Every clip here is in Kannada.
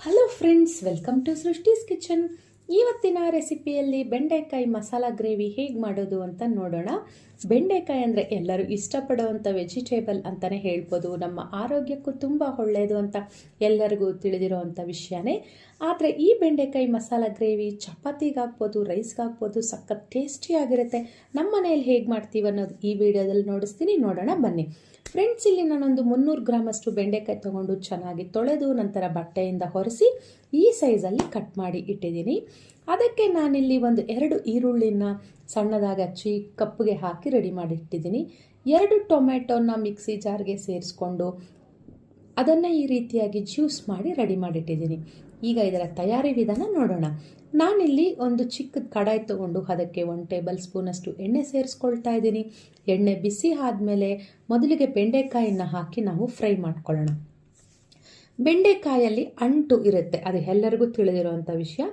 Hello friends welcome to Srishti's kitchen ಇವತ್ತಿನ ರೆಸಿಪಿಯಲ್ಲಿ ಬೆಂಡೆಕಾಯಿ ಮಸಾಲ ಗ್ರೇವಿ ಹೇಗೆ ಮಾಡೋದು ಅಂತ ನೋಡೋಣ. ಬೆಂಡೆಕಾಯಿ ಅಂದರೆ ಎಲ್ಲರೂ ಇಷ್ಟಪಡುವಂಥ ವೆಜಿಟೇಬಲ್ ಅಂತಲೇ ಹೇಳ್ಬೋದು. ನಮ್ಮ ಆರೋಗ್ಯಕ್ಕೂ ತುಂಬ ಒಳ್ಳೆಯದು ಅಂತ ಎಲ್ಲರಿಗೂ ತಿಳಿದಿರುವಂಥ ವಿಷಯನೇ. ಆದರೆ ಈ ಬೆಂಡೆಕಾಯಿ ಮಸಾಲ ಗ್ರೇವಿ ಚಪಾತಿಗಾಗ್ಬೋದು ರೈಸ್ಗಾಗ್ಬೋದು ಸಖತ್ ಟೇಸ್ಟಿಯಾಗಿರುತ್ತೆ ನಮ್ಮ ಮನೆಯಲ್ಲಿ ಹೇಗೆ ಮಾಡ್ತೀವಿ ಅನ್ನೋದು ಈ ವಿಡಿಯೋದಲ್ಲಿ ನೋಡಿಸ್ತೀನಿ. ನೋಡೋಣ, ಬನ್ನಿ. ಫ್ರೆಂಡ್ಸ್ ಇಲ್ಲಿ ನಾನೊಂದು ಮುನ್ನೂರು ಗ್ರಾಮಷ್ಟು ಬೆಂಡೆಕಾಯಿ ತೊಗೊಂಡು ಚೆನ್ನಾಗಿ ತೊಳೆದು ನಂತರ ಬಟ್ಟೆಯಿಂದ ಹೊರಿಸಿ ಈ ಸೈಜಲ್ಲಿ ಕಟ್ ಮಾಡಿ ಇಟ್ಟಿದ್ದೀನಿ. ಅದಕ್ಕೆ ನಾನಿಲ್ಲಿ ಒಂದು ಎರಡು ಈರುಳ್ಳಿನ ಸಣ್ಣದಾಗಿ ಹಚ್ಚಿ ಕಪ್ಪಿಗೆ ಹಾಕಿ ರೆಡಿ ಮಾಡಿಟ್ಟಿದ್ದೀನಿ. ಎರಡು ಟೊಮೆಟೊನ ಮಿಕ್ಸಿ ಜಾರ್ಗೆ ಸೇರಿಸ್ಕೊಂಡು ಅದನ್ನು ಈ ರೀತಿಯಾಗಿ ಜ್ಯೂಸ್ ಮಾಡಿ ರೆಡಿ ಮಾಡಿಟ್ಟಿದ್ದೀನಿ. ಈಗ ಇದರ ತಯಾರಿ ವಿಧಾನ ನೋಡೋಣ. ನಾನಿಲ್ಲಿ ಒಂದು ಚಿಕ್ಕ ಕಡಾಯಿ ತೊಗೊಂಡು ಅದಕ್ಕೆ ಒನ್ ಟೇಬಲ್ ಸ್ಪೂನಷ್ಟು ಎಣ್ಣೆ ಸೇರಿಸ್ಕೊಳ್ತಾ ಇದ್ದೀನಿ. ಎಣ್ಣೆ ಬಿಸಿ ಆದಮೇಲೆ ಮೊದಲಿಗೆ ಬೆಂಡೆಕಾಯಿನ ಹಾಕಿ ನಾವು ಫ್ರೈ ಮಾಡ್ಕೊಳ್ಳೋಣ. ಬೆಂಡೆಕಾಯಲ್ಲಿ ಅಂಟು ಇರುತ್ತೆ, ಅದು ಎಲ್ಲರಿಗೂ ತಿಳಿದಿರುವಂಥ ವಿಷಯ.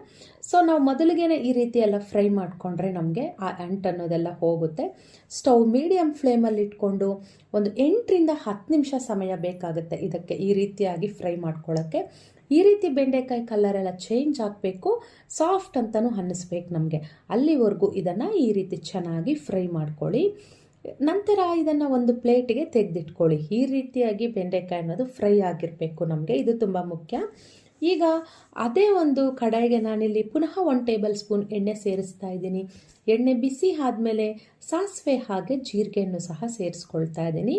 ಸೊ ನಾವು ಮೊದಲಿಗೆ ಈ ರೀತಿ ಫ್ರೈ ಮಾಡಿಕೊಂಡ್ರೆ ನಮಗೆ ಆ ಅಂಟು ಅನ್ನೋದೆಲ್ಲ ಹೋಗುತ್ತೆ. ಸ್ಟವ್ ಮೀಡಿಯಮ್ ಫ್ಲೇಮಲ್ಲಿ ಇಟ್ಕೊಂಡು ಒಂದು ಎಂಟರಿಂದ ಹತ್ತು ನಿಮಿಷ ಸಮಯ ಬೇಕಾಗುತ್ತೆ ಇದಕ್ಕೆ ಈ ರೀತಿಯಾಗಿ ಫ್ರೈ ಮಾಡ್ಕೊಳ್ಳೋಕ್ಕೆ. ಈ ರೀತಿ ಬೆಂಡೆಕಾಯಿ ಕಲರ್ ಎಲ್ಲ ಚೇಂಜ್ ಆಗಬೇಕು ಸಾಫ್ಟ್ ಅಂತಲೂ ಅನ್ನಿಸ್ಬೇಕು ನಮಗೆ. ಅಲ್ಲಿವರೆಗೂ ಇದನ್ನು ಈ ರೀತಿ ಚೆನ್ನಾಗಿ ಫ್ರೈ ಮಾಡ್ಕೊಳ್ಳಿ. ನಂತರ ಇದನ್ನು ಒಂದು ಪ್ಲೇಟಿಗೆ ತೆಗೆದಿಟ್ಕೊಳ್ಳಿ. ಈ ರೀತಿಯಾಗಿ ಬೆಂಡೆಕಾಯಿ ಅನ್ನೋದು ಫ್ರೈ ಆಗಿರಬೇಕು ನಮಗೆ. ಇದು ತುಂಬ ಮುಖ್ಯ. ಈಗ ಅದೇ ಒಂದು ಕಡಾಯಿಗೆ ನಾನಿಲ್ಲಿ ಪುನಃ ಒನ್ ಟೇಬಲ್ ಸ್ಪೂನ್ ಎಣ್ಣೆ ಸೇರಿಸ್ತಾ ಇದ್ದೀನಿ. ಎಣ್ಣೆ ಬಿಸಿ ಆದಮೇಲೆ ಸಾಸಿವೆ ಹಾಗೆ ಜೀರಿಗೆಯನ್ನು ಸಹ ಸೇರಿಸ್ಕೊಳ್ತಾ ಇದ್ದೀನಿ.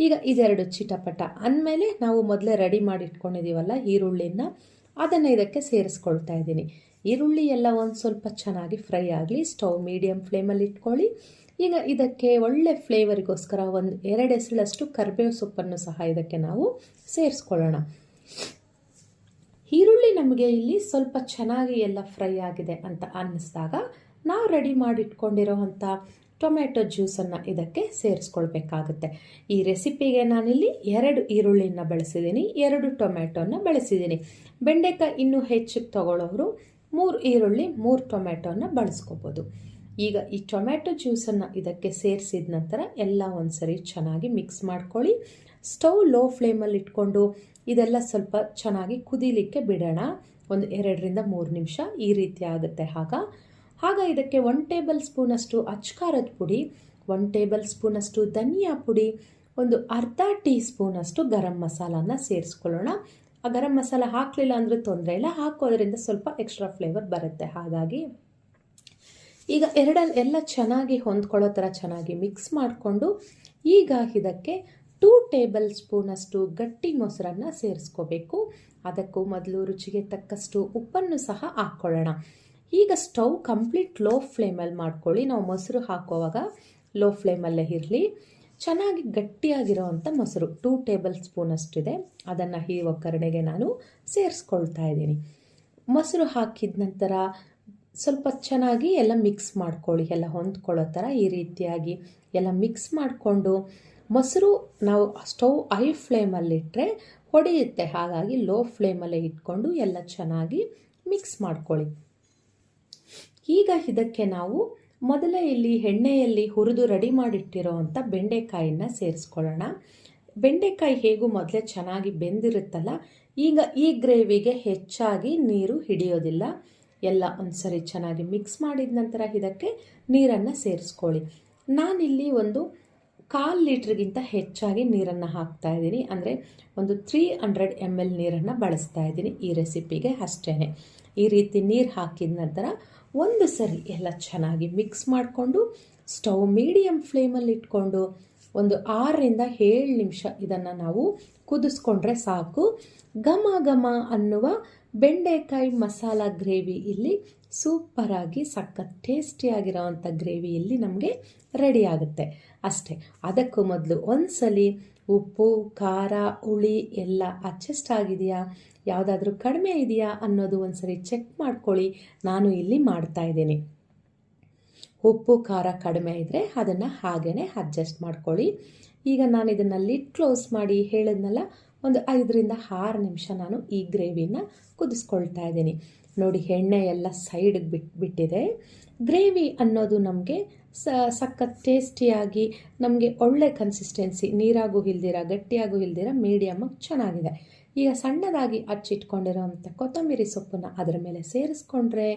ಈಗ ಇದೆರಡು ಚಿಟಪಟ. ಅಂದಮೇಲೆ ನಾವು ಮೊದಲೇ ರೆಡಿ ಮಾಡಿ ಇಟ್ಕೊಂಡಿದ್ದೀವಲ್ಲ ಈರುಳ್ಳಿನ ಅದನ್ನು ಇದಕ್ಕೆ ಸೇರಿಸ್ಕೊಳ್ತಾ ಇದ್ದೀನಿ. ಈರುಳ್ಳಿ ಎಲ್ಲ ಒಂದು ಸ್ವಲ್ಪ ಚೆನ್ನಾಗಿ ಫ್ರೈ ಆಗಲಿ. ಸ್ಟವ್ ಮೀಡಿಯಮ್ ಫ್ಲೇಮಲ್ಲಿ ಇಟ್ಕೊಳ್ಳಿ. ಈಗ ಇದಕ್ಕೆ ಒಳ್ಳೆ ಫ್ಲೇವರಿಗೋಸ್ಕರ ಒಂದು ಎರಡು ಎಸಳಷ್ಟು ಕರಿಬೇವು ಸೊಪ್ಪನ್ನು ಸಹ ಇದಕ್ಕೆ ನಾವು ಸೇರಿಸ್ಕೊಳ್ಳೋಣ. ಈರುಳ್ಳಿ ನಮಗೆ ಇಲ್ಲಿ ಸ್ವಲ್ಪ ಚೆನ್ನಾಗಿ ಎಲ್ಲ ಫ್ರೈ ಆಗಿದೆ ಅಂತ ಅನ್ನಿಸಿದಾಗ ನಾವು ರೆಡಿ ಮಾಡಿಟ್ಕೊಂಡಿರೋವಂಥ ಟೊಮೆಟೊ ಜ್ಯೂಸನ್ನು ಇದಕ್ಕೆ ಸೇರಿಸ್ಕೊಳ್ಬೇಕಾಗುತ್ತೆ. ಈ ರೆಸಿಪಿಗೆ ನಾನಿಲ್ಲಿ ಎರಡು ಈರುಳ್ಳಿನ ಬಳಸಿದ್ದೀನಿ, ಎರಡು ಟೊಮೆಟೊನ ಬಳಸಿದ್ದೀನಿ. ಬೆಂಡೆಕಾಯಿ ಇನ್ನೂ ಹೆಚ್ಚಿಗೆ ತಗೊಳ್ಳೋರು ಮೂರು ಈರುಳ್ಳಿ, ಮೂರು ಟೊಮೆಟೊನ ಬಳಸ್ಕೋಬೋದು. ಈಗ ಈ ಟೊಮೆಟೊ ಜ್ಯೂಸನ್ನು ಇದಕ್ಕೆ ಸೇರಿಸಿದ ನಂತರ ಎಲ್ಲ ಒಂದ್ಸರಿ ಚೆನ್ನಾಗಿ ಮಿಕ್ಸ್ ಮಾಡ್ಕೊಳ್ಳಿ. ಸ್ಟವ್ ಲೋ ಫ್ಲೇಮಲ್ಲಿ ಇಟ್ಕೊಂಡು ಇದೆಲ್ಲ ಸ್ವಲ್ಪ ಚೆನ್ನಾಗಿ ಕುದೀಲಿಕ್ಕೆ ಬಿಡೋಣ. ಒಂದು ಎರಡರಿಂದ ಮೂರು ನಿಮಿಷ ಈ ರೀತಿ ಆಗುತ್ತೆ ಆಗ ಆಗ ಇದಕ್ಕೆ ಒನ್ ಟೇಬಲ್ ಸ್ಪೂನಷ್ಟು ಅಚ್ಕಾರದ ಪುಡಿ ಒನ್ ಟೇಬಲ್ ಸ್ಪೂನಷ್ಟು ಧನಿಯಾ ಪುಡಿ, ಒಂದು ಅರ್ಧ ಟೀ ಸ್ಪೂನಷ್ಟು ಗರಂ ಮಸಾಲಾನ ಸೇರಿಸ್ಕೊಳ್ಳೋಣ. ಆ ಗರಂ ಮಸಾಲ ಹಾಕಲಿಲ್ಲ ಅಂದರೆ ತೊಂದರೆ ಇಲ್ಲ, ಹಾಕೋದ್ರಿಂದ ಸ್ವಲ್ಪ ಎಕ್ಸ್ಟ್ರಾ ಫ್ಲೇವರ್ ಬರುತ್ತೆ ಹಾಗಾಗಿ. ಈಗ ಎರಡಲ್ಲಿ ಎಲ್ಲ ಚೆನ್ನಾಗಿ ಹೊಂದ್ಕೊಳ್ಳೋ ಥರ ಚೆನ್ನಾಗಿ ಮಿಕ್ಸ್ ಮಾಡಿಕೊಂಡು ಈಗ ಇದಕ್ಕೆ ಟೂ ಟೇಬಲ್ ಸ್ಪೂನಷ್ಟು ಗಟ್ಟಿ ಮೊಸರನ್ನು ಸೇರಿಸ್ಕೋಬೇಕು. ಅದಕ್ಕೂ ಮೊದಲು ರುಚಿಗೆ ತಕ್ಕಷ್ಟು ಉಪ್ಪನ್ನು ಸಹ ಹಾಕ್ಕೊಳ್ಳೋಣ. ಈಗ ಸ್ಟವ್ ಕಂಪ್ಲೀಟ್ ಲೋ ಫ್ಲೇಮಲ್ಲಿ ಮಾಡ್ಕೊಳ್ಳಿ. ನಾವು ಮೊಸರು ಹಾಕೋವಾಗ ಲೋ ಫ್ಲೇಮಲ್ಲೇ ಇರಲಿ. ಚೆನ್ನಾಗಿ ಗಟ್ಟಿಯಾಗಿರೋ ಅಂಥ ಮೊಸರು ಟೂ ಟೇಬಲ್ ಸ್ಪೂನಷ್ಟಿದೆ ಅದನ್ನು ಈ ಒಗ್ಗರಣೆಗೆ ನಾನು ಸೇರಿಸ್ಕೊಳ್ತಾ ಇದ್ದೀನಿ. ಮೊಸರು ಹಾಕಿದ ನಂತರ ಸ್ವಲ್ಪ ಚೆನ್ನಾಗಿ ಎಲ್ಲ ಮಿಕ್ಸ್ ಮಾಡ್ಕೊಳ್ಳಿ, ಎಲ್ಲ ಹೊಂದ್ಕೊಳ್ಳೋ ಥರ ಈ ರೀತಿಯಾಗಿ ಎಲ್ಲ ಮಿಕ್ಸ್ ಮಾಡಿಕೊಂಡು ಮೊಸರು ನಾವು ಸ್ಟವ್ ಐ ಫ್ಲೇಮಲ್ಲಿಟ್ಟರೆ ಹೊಡೆಯುತ್ತೆ. ಹಾಗಾಗಿ ಲೋ ಫ್ಲೇಮಲ್ಲೇ ಇಟ್ಕೊಂಡು ಎಲ್ಲ ಚೆನ್ನಾಗಿ ಮಿಕ್ಸ್ ಮಾಡ್ಕೊಳ್ಳಿ. ಈಗ ಇದಕ್ಕೆ ನಾವು ಮೊದಲೇ ಇಲ್ಲಿ ಎಣ್ಣೆಯಲ್ಲಿ ಹುರಿದು ರೆಡಿ ಮಾಡಿಟ್ಟಿರೋ ಅಂಥ ಬೆಂಡೆಕಾಯಿನ ಸೇರಿಸ್ಕೊಳ್ಳೋಣ. ಬೆಂಡೆಕಾಯಿ ಹೇಗೂ ಮೊದಲೇ ಚೆನ್ನಾಗಿ ಬೆಂದಿರುತ್ತಲ್ಲ, ಈಗ ಈ ಗ್ರೇವಿಗೆ ಹೆಚ್ಚಾಗಿ ನೀರು ಹಿಡಿಯೋದಿಲ್ಲ. ಎಲ್ಲ ಒಂದ್ಸರಿ ಚೆನ್ನಾಗಿ ಮಿಕ್ಸ್ ಮಾಡಿದ ನಂತರ ಇದಕ್ಕೆ ನೀರನ್ನು ಸೇರಿಸ್ಕೊಳ್ಳಿ. ನಾನಿಲ್ಲಿ ಒಂದು ಕಾಲು ಲೀಟ್ರಿಗಿಂತ ಹೆಚ್ಚಾಗಿ ನೀರನ್ನು ಹಾಕ್ತಾ ಇದ್ದೀನಿ. ಅಂದರೆ ಒಂದು ತ್ರೀ ಹಂಡ್ರೆಡ್ ಎಂ ಎಲ್ ನೀರನ್ನು ಬಳಸ್ತಾ ಇದ್ದೀನಿ ಈ ರೆಸಿಪಿಗೆ ಅಷ್ಟೇ ಈ ರೀತಿ ನೀರು ಹಾಕಿದ ನಂತರ ಒಂದು ಸರಿ ಎಲ್ಲ ಚೆನ್ನಾಗಿ ಮಿಕ್ಸ್ ಮಾಡಿಕೊಂಡು ಸ್ಟವ್ ಮೀಡಿಯಮ್ ಫ್ಲೇಮಲ್ಲಿ ಇಟ್ಕೊಂಡು ಒಂದು ಆರರಿಂದ ಏಳು ನಿಮಿಷ ಇದನ್ನು ನಾವು ಕುದಿಸ್ಕೊಂಡ್ರೆ ಸಾಕು. ಘಮ ಘಮ ಅನ್ನುವ ಬೆಂಡೆಕಾಯಿ ಮಸಾಲ ಗ್ರೇವಿ ಇಲ್ಲಿ ಸೂಪರಾಗಿ, ಸಖತ್ ಟೇಸ್ಟಿಯಾಗಿರೋವಂಥ ಗ್ರೇವಿ ಇಲ್ಲಿ ನಮಗೆ ರೆಡಿ ಆಗುತ್ತೆ. ಅಷ್ಟೇ, ಅದಕ್ಕೂ ಮೊದಲು ಒಂದ್ಸಲಿ ಉಪ್ಪು, ಖಾರ, ಹುಳಿ ಎಲ್ಲ ಅಡ್ಜಸ್ಟ್ ಆಗಿದೆಯಾ? ಯಾವುದಾದ್ರೂ ಕಡಿಮೆ ಇದೆಯಾ ಅನ್ನೋದು ಒಂದ್ಸರಿ ಚೆಕ್ ಮಾಡ್ಕೊಳ್ಳಿ. ನಾನು ಇಲ್ಲಿ ಮಾಡ್ತಾ ಇದ್ದೀನಿ. ಉಪ್ಪು, ಖಾರ ಕಡಿಮೆ ಇದ್ದರೆ ಅದನ್ನು ಹಾಗೇ ಅಡ್ಜಸ್ಟ್ ಮಾಡ್ಕೊಳ್ಳಿ. ಈಗ ನಾನು ಇದನ್ನು ಲಿಡ್ ಕ್ಲೋಸ್ ಮಾಡಿ ಹೇಳಿದ್ನಲ್ಲ ಒಂದು ಐದರಿಂದ ಆರು ನಿಮಿಷ ನಾನು ಈ ಗ್ರೇವಿನ ಕುದಿಸ್ಕೊಳ್ತಾ ಇದ್ದೀನಿ. ನೋಡಿ, ಎಣ್ಣೆ ಎಲ್ಲ ಸೈಡ್ಗೆ ಬಿಟ್ಟು ಬಿಟ್ಟಿದೆ. ಗ್ರೇವಿ ಅನ್ನೋದು ನಮಗೆ ಸ ಸಖತ್ ಟೇಸ್ಟಿಯಾಗಿ, ನಮಗೆ ಒಳ್ಳೆ ಕನ್ಸಿಸ್ಟೆನ್ಸಿ ನೀರಾಗೂ ಇಲ್ದಿರ, ಗಟ್ಟಿಯಾಗೂ ಇಲ್ದಿರ ಮೀಡಿಯಮ್ಮಾಗಿ ಚೆನ್ನಾಗಿದೆ. ಈಗ ಸಣ್ಣದಾಗಿ ಹಚ್ಚಿಟ್ಕೊಂಡಿರೋವಂಥ ಕೊತ್ತಂಬರಿ ಸೊಪ್ಪನ್ನು ಅದರ ಮೇಲೆ ಸೇರಿಸ್ಕೊಂಡ್ರೆ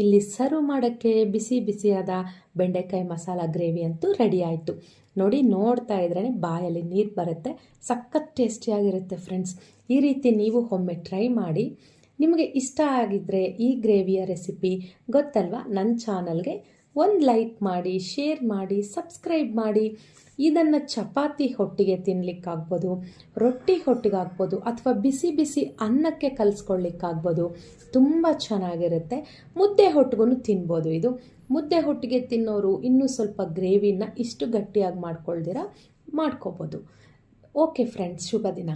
ಇಲ್ಲಿ ಸರ್ವ್ ಮಾಡೋಕ್ಕೆ ಬಿಸಿ ಬಿಸಿಯಾದ ಬೆಂಡೆಕಾಯಿ ಮಸಾಲ ಗ್ರೇವಿ ಅಂತೂ ರೆಡಿ ಆಯಿತು. ನೋಡಿ ನೋಡ್ತಾ ಇದ್ರೇ ಬಾಯಲ್ಲಿ ನೀರು ಬರುತ್ತೆ, ಸಖತ್ ಟೇಸ್ಟಿಯಾಗಿರುತ್ತೆ ಫ್ರೆಂಡ್ಸ್ ಈ ರೀತಿ ನೀವು ಒಮ್ಮೆ ಟ್ರೈ ಮಾಡಿ, ನಿಮಗೆ ಇಷ್ಟ ಆಗಿದ್ದರೆ ಈ ಗ್ರೇವಿಯ ರೆಸಿಪಿ ಗೊತ್ತಲ್ವಾ? ನನ್ನ ಚಾನಲ್ಗೆ ಒಂದು ಲೈಕ್ ಮಾಡಿ, ಶೇರ್ ಮಾಡಿ, ಸಬ್ಸ್ಕ್ರೈಬ್ ಮಾಡಿ. ಇದನ್ನು ಚಪಾತಿ ಹೊಟ್ಟಿಗೆ ತಿನ್ನಲಿಕ್ಕಾಗ್ಬೋದು ರೊಟ್ಟಿ ಹೊಟ್ಟಿಗಾಗ್ಬೋದು, ಅಥವಾ ಬಿಸಿ ಬಿಸಿ ಅನ್ನಕ್ಕೆ ಕಲಿಸ್ಕೊಳ್ಳಿಕ್ಕಾಗ್ಬೋದು. ತುಂಬ ಚೆನ್ನಾಗಿರುತ್ತೆ. ಮುದ್ದೆ ಹೊಟ್ಟಿಗೂ ತಿನ್ಬೋದು ಇದು. ಮುದ್ದೆ ಹೊಟ್ಟಿಗೆ ತಿನ್ನೋರು ಇನ್ನೂ ಸ್ವಲ್ಪ ಗ್ರೇವಿನ ಇಷ್ಟು ಗಟ್ಟಿಯಾಗಿ ಮಾಡ್ಕೊಳ್ದಿರ, ಮಾಡ್ಕೋಬೋದು. ಓಕೆ ಫ್ರೆಂಡ್ಸ್, ಶುಭ ದಿನ.